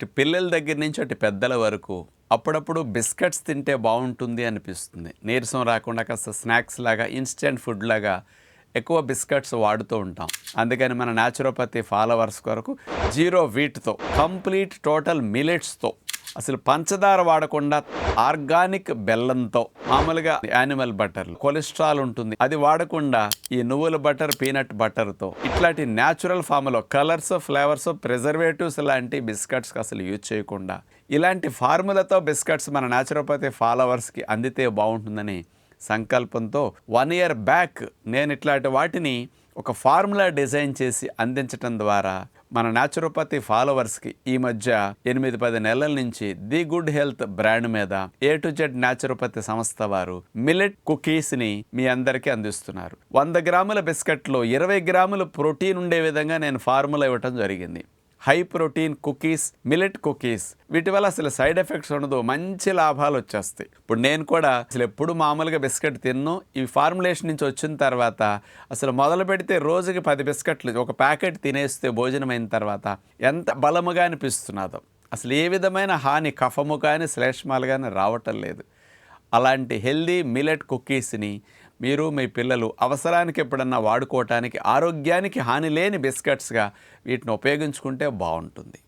ఇటు పిల్లల దగ్గర నుంచి అటు పెద్దల వరకు అప్పుడప్పుడు బిస్కెట్స్ తింటే బాగుంటుంది అనిపిస్తుంది. నీరసం రాకుండా కాస్త స్నాక్స్ లాగా ఇన్స్టెంట్ ఫుడ్ లాగా ఎక్కువ బిస్కెట్స్ వాడుతూ ఉంటాం. అందుకని మన న్యాచురోపతి ఫాలోవర్స్ కొరకు జీరో వీట్తో కంప్లీట్ టోటల్ మిలెట్స్తో అసలు పంచదార వాడకుండా ఆర్గానిక్ బెల్లంతో మామూలుగా యానిమల్ బటర్ కొలెస్ట్రాల్ ఉంటుంది. అది వాడకుండా ఈ నువ్వుల బటర్ పీనట్ బటర్తో ఇట్లాంటి న్యాచురల్ ఫామ్లో కలర్స్ ఫ్లేవర్స్ ప్రిజర్వేటివ్స్ లాంటి బిస్కెట్స్కి అసలు యూజ్ చేయకుండా ఇలాంటి ఫార్ములతో బిస్కెట్స్ మన న్యాచురోపతి ఫాలోవర్స్కి అందితే బాగుంటుందని సంకల్పంతో వన్ ఇయర్ బ్యాక్ నేను ఇట్లాంటి వాటిని ఒక ఫార్ములా డిజైన్ చేసి అందించటం ద్వారా మన న్యాచురోపతి ఫాలోవర్స్కి ఈ మధ్య ఎనిమిది పది నెలల నుంచి ది గుడ్ హెల్త్ బ్రాండ్ మీద ఏ టు జెడ్ న్యాచురోపతి సంస్థ వారు మిల్లెట్ కుకీస్ని మీ అందరికీ అందిస్తున్నారు. వంద గ్రాముల బిస్కెట్లో ఇరవై గ్రాముల ప్రోటీన్ ఉండే విధంగా నేను ఫార్ములా ఇవ్వటం జరిగింది. High protein cookies millet cookies. వీటి వల్ల అసలు సైడ్ ఎఫెక్ట్స్ ఉండదు మంచి లాభాలు వచ్చేస్తాయి. ఇప్పుడు నేను కూడా అసలు ఎప్పుడు మామూలుగా బిస్కెట్ తిన్ను. ఈ ఫార్ములేషన్ నుంచి వచ్చిన తర్వాత అసలు మొదలు పెడితే రోజుకి పది బిస్కెట్లు ఒక ప్యాకెట్ తినేస్తే భోజనం అయిన తర్వాత ఎంత బలముగా అనిపిస్తున్నదో. అసలు ఏ విధమైన హాని కఫము కానీ శ్లేష్మాలు కానీ రావటం లేదు. అలాంటి హెల్దీ మిలెట్ కుకీస్ని మీరు మీ పిల్లలు అవసరానికి ఎప్పుడన్నా వాడుకోవటానికి ఆరోగ్యానికి హాని లేని బిస్కెట్స్గా వీటిని ఉపయోగించుకుంటే బాగుంటుంది.